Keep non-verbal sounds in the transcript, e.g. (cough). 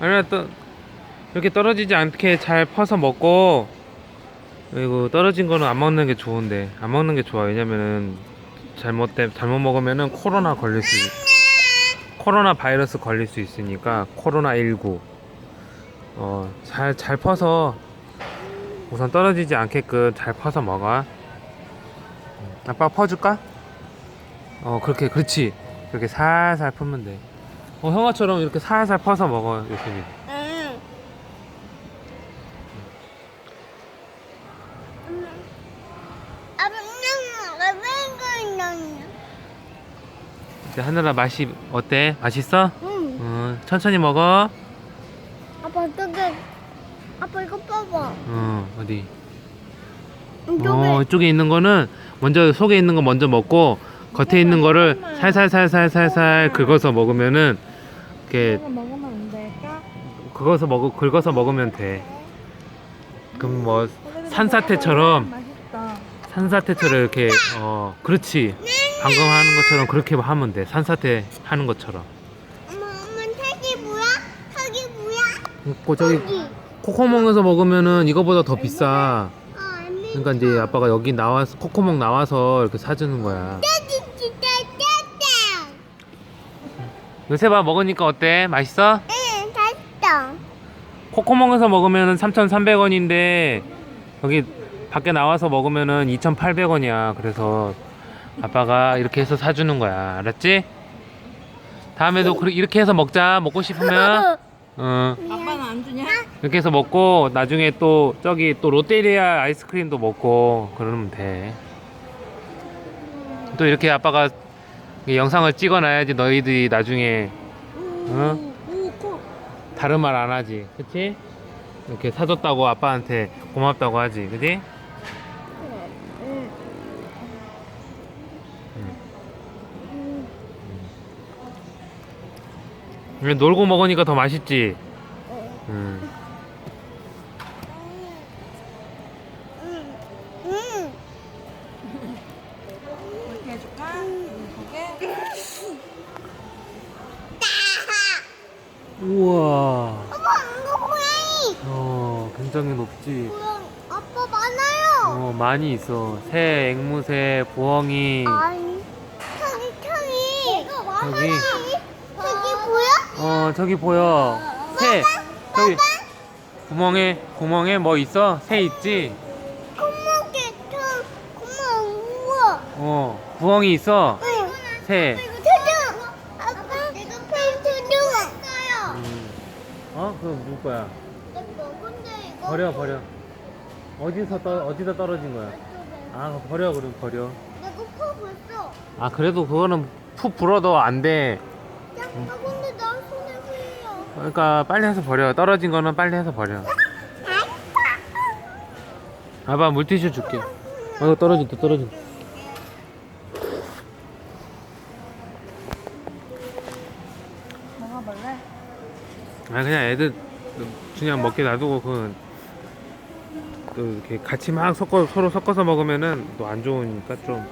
아니야 또 이렇게 떨어지지 않게 잘 퍼서 먹고 그리고 떨어진 거는 안 먹는 게 좋은데 안 먹는 게 좋아. 왜냐면은 잘못된 잘못 먹으면은 코로나 걸릴 수 있- 코로나 바이러스 걸릴 수 있으니까 코로나 19 어잘 잘 퍼서 우선 떨어지지 않게끔 잘 퍼서 먹어. 아빠 퍼줄까? 어 그렇게 그렇지. 그렇게 살살 풀면 돼 어, 형아처럼 이렇게 살살 퍼서 먹어 요즘이 응. 이제 하늘아 맛이 어때? 맛있어? 응. 어, 천천히 먹어 아빠 어떻게? 아빠 이거 봐봐. 어 어디? 이쪽에. 어 이쪽에 있는 거는 먼저 속에 있는 거 먼저 먹고 겉에 있는 거를 살살살살살살 긁어서 먹으면은 이렇게 이거 먹으면 안 될까? 긁어서 먹 긁어서 먹으면 돼. 그럼 뭐 산사태처럼 맛있다. 산사태처럼 이렇게 어 그렇지 방금 하는 것처럼 그렇게 하면 돼 산사태 하는 것처럼 엄마, 엄마 탁이 뭐야? 탁이 뭐야? 그 저기. 코코몽에서 먹으면은 이거보다 더 비싸 어, 안 돼. 그러니까 이제 아빠가 여기 나와서 코코몽 나와서 이렇게 사주는 거야 요새봐 먹으니까 어때? 맛있어? 응, 됐어. 코코몽에서 먹으면은 3,300원인데 여기 밖에 나와서 먹으면은 2,800원이야. 그래서 아빠가 이렇게 해서 사주는 거야. 알았지? 다음에도 그렇게 이렇게 해서 먹자. 먹고 싶으면. (laughs) 어 아빠는 안 주냐? 이렇게 해서 먹고 나중에 또 저기 또 롯데리아 아이스크림도 먹고 그러면 돼. 또 이렇게 아빠가 이 영상을 찍어놔야지 너희들이 나중에 어? 오, 코. 다른 말 안 하지, 그치? 이렇게 사줬다고 아빠한테 고맙다고 하지, 그치? 응. 이게 놀고 먹으니까 더 맛있지. 음. 응. 해줄까? 이렇게. 우와. 아빠, 이거 고양이. 어, 굉장히 높지. 고양 아빠 많아요. 어, 많이 있어. 새, 앵무새, 부엉이. 아니, 탁이, 탁이. 이거 여기. 탁이 뭐야? 어, 저기 보여. 새. 저기 구멍에 구멍에 뭐 있어? 새 있지? 고맙게 탁, 고마워. 우와. 어, 부엉이 있어. 응. 새. 어? 그거 누구 거야? 버려, 버려. 어디서 떠 어디서 떨어진 거야? 아, 버려 그럼 버려. 아, 그래도 그거는 푹 불어도 안 돼. 그러니까 빨리 해서 버려. 떨어진 거는 빨리 해서 버려. 아빠 물티슈 줄게. 아, 떨어진다, 떨어진다. 먹어볼래? 아 그냥 애들 그냥 먹게 놔두고 그또 이렇게 같이 막 섞어 서로 섞어서 먹으면은 또 안 좋으니까 좀